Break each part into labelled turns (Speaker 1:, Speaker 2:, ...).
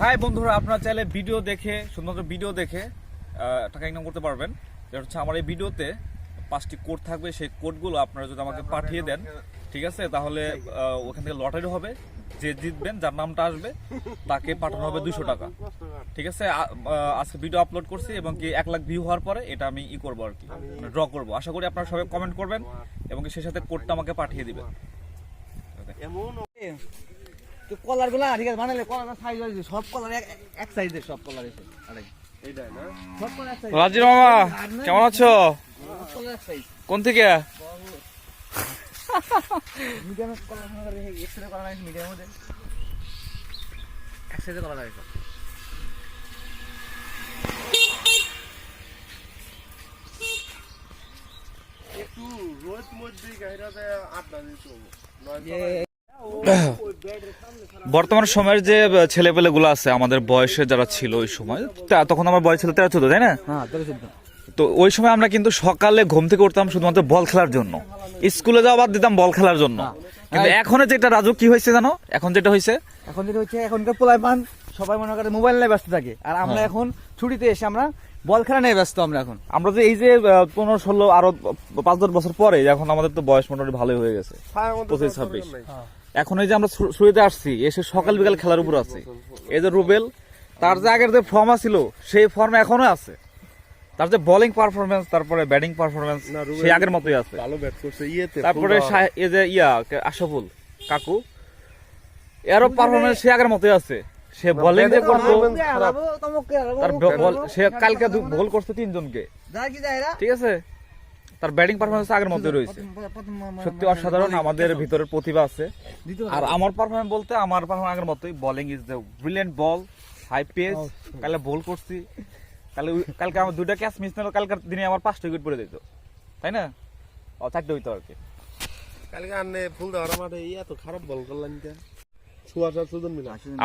Speaker 1: High বন্ধুরা আপনারা চাইলে ভিডিও দেখে শুধুমাত্র ভিডিও দেখে টাকা ইনকাম করতে পারবেন। যেটা হচ্ছে আমার এই ভিডিওতে পাঁচটি কোড থাকবে। সেই কোডগুলো আপনারা যদি আমাকে পাঠিয়ে দেন ঠিক আছে? তাহলে ওখান থেকে লটারি হবে। যে জিতবেন যার নামটা আসবে তাকে পাঠানো হবে দুশো টাকা। ঠিক আছে? আজকে ভিডিও আপলোড করছি এবং কি এক লাখ ভিউ হওয়ার পরে এটা আমি ই করব আর কি। ড্র করব। আশা করি আপনারা সবাই কমেন্ট করবেন এবং কি সেই সাথে কোডটা আমাকে পাঠিয়ে দিবেন।
Speaker 2: কলারগুলা ঠিক আছে বানালে কলার সাইজ হয়েছে সব কলার এক সাইজের সব কলার এসে। আরে সব কলার এক সাইজ
Speaker 1: রাজির মামা কেমন আছো?
Speaker 2: সব কলার এক সাইজ
Speaker 1: কোন থেকে?
Speaker 2: মধ্যে
Speaker 3: আড্ডা দিত
Speaker 1: বর্তমান সময়ের যে ছেলেপেলে গুলো আছে আমাদের বয়সে যারা ছিল ওই সময় তখন আমার বয়স ছিল তেরো চোদ্দ তাই না?
Speaker 2: হ্যাঁ
Speaker 1: তো ওই সময় আমরা কিন্তু সকালে ঘুম থেকে উঠতাম শুধুমাত্র বল খেলার জন্য। স্কুলে যাওয়া বাদ দিতাম বল খেলার জন্য। কিন্তু এখন যেটা রাজু কি হয়েছে জানো? এখন যেটা হয়েছে?
Speaker 2: এখন যেটা হচ্ছে এখনকার পোলায় পান সবাই মনে করে মোবাইল নিয়ে ব্যস্ত থাকে। আর আমরা এখন ছুটিতে এসে আমরা বল খেলা নিয়ে ব্যস্ত আমরা এখন।
Speaker 1: আমরা যে এই যে পনেরো ষোলো আরও পাঁচ দশ বছর পরে এখন আমাদের তো বয়স মোটামুটি ভালোই হয়ে গেছে। পঁচিশ ছাব্বিশ। এখন এই যে আমরা শুরুতে আসছি এসে সকাল বিকাল খেলার উপর আছি। এই যে রুবেল তার যে আগের যে ফর্ম ছিল সেই ফর্ম এখনও আছে। তার যে বোলিং পারফরমেন্স তারপরে ব্যাটিং পারফরমেন্স সেই আগের মতোই আছে।
Speaker 3: ভালো ব্যাট করছে ইয়েতে
Speaker 1: তারপরে এই যে ইয়া আশাফুল কাকু এরও পারফরমেন্স সে আগের মতোই আছে। সে বোলিং যে করতো তার বল সে কালকে বল করছে তিনজনকে। ঠিক আছে? তার ব্যাটিং পারফরমেন্স আগের মতোই রয়েছে। সত্যি অসাধারণ আমাদের ভিতরে প্রতিভা আছে। আর আমার পারফরমেন্স বলতে আমার পারফরমেন্স আগের মতোই bowling is the brilliant ball high pace কালে বল করছি। কালে কালকে আমার দুইটা ক্যাচ মিস নিল কালকের দিনে আমার পাঁচটা উইকেট পড়ে দিত তাই না? ও চারটে হইতো আর কি।
Speaker 3: কালকে আনলে ফুল দেওয়ার মাঠে ইয়া তো খারাপ বল করলেন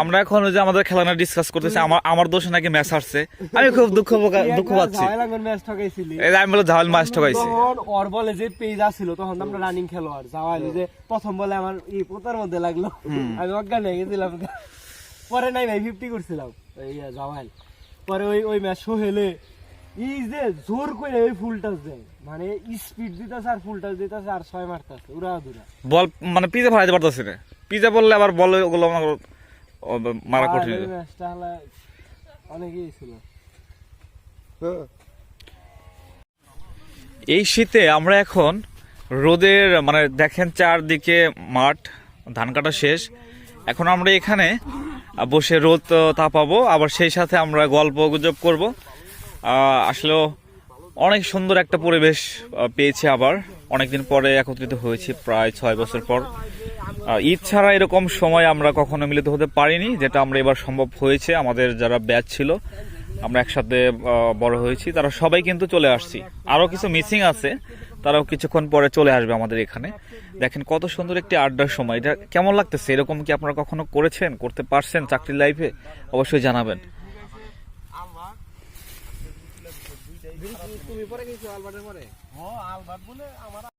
Speaker 1: আমরা এখন যে আমাদের খেলা নিয়ে ডিসকাস করতেছি আমার আমার দোষে নাকি ম্যাচ হারছে। আমি খুব দুঃখ দুঃখ পাচ্ছি।
Speaker 4: ম্যাচ ঠকাইছিলি।
Speaker 1: এই যে আমি বলে মাছ ঠকাইছি।
Speaker 4: ওর বলে যে পেজ আসছিল তখন আমরা রানিং খেলোয়াড়। যে প্রথম বলে আমার এই পোতার মধ্যে লাগল। আমি অজ্ঞান হয়ে গেছিলাম। পরে নাই ভাই ফিফটি করছিলাম। পরে ওই ওই ম্যাচ সোহেলে এই যে জোর করে ওই ফুল টাচ দেয়। মানে স্পিড দিতেছে আর ফুল টাচ দিতেছে আর ছয় মারতেছে। উড়া দুরা
Speaker 1: বল মানে পিজে ফালাইতে পারতেছি না। পিজে বললে আবার বলে ওগুলো আমার মারা কঠিন।
Speaker 4: অনেকেই ছিল।
Speaker 1: এই শীতে আমরা এখন রোদের মানে দেখেন চারদিকে মাঠ ধান কাটা শেষ। এখন আমরা এখানে বসে রোদ তাপাবো আবার সেই সাথে আমরা গল্প গুজব করব। আসলেও অনেক সুন্দর একটা পরিবেশ পেয়েছি আবার। অনেকদিন পরে একত্রিত হয়েছি প্রায় ছয় বছর পর। ঈদ ছাড়া এরকম সময় আমরা কখনো মিলিত হতে পারিনি যেটা আমরা এবার সম্ভব হয়েছে। আমাদের যারা ব্যাচ ছিল আমরা একসাথে বড় হয়েছি তারা সবাই কিন্তু চলে আসছি। আরও কিছু মিসিং আছে তারাও কিছুক্ষণ পরে চলে আসবে আমাদের এখানে। দেখেন কত সুন্দর একটি আড্ডার সময়। এটা কেমন লাগতেছে? এরকম কি আপনারা কখনো করেছেন করতে পারছেন চাকরির লাইফে? অবশ্যই জানাবেন।
Speaker 2: তুমি পরে গেছো আলবার্টের পরে?
Speaker 3: ও আলবাত বলে আমার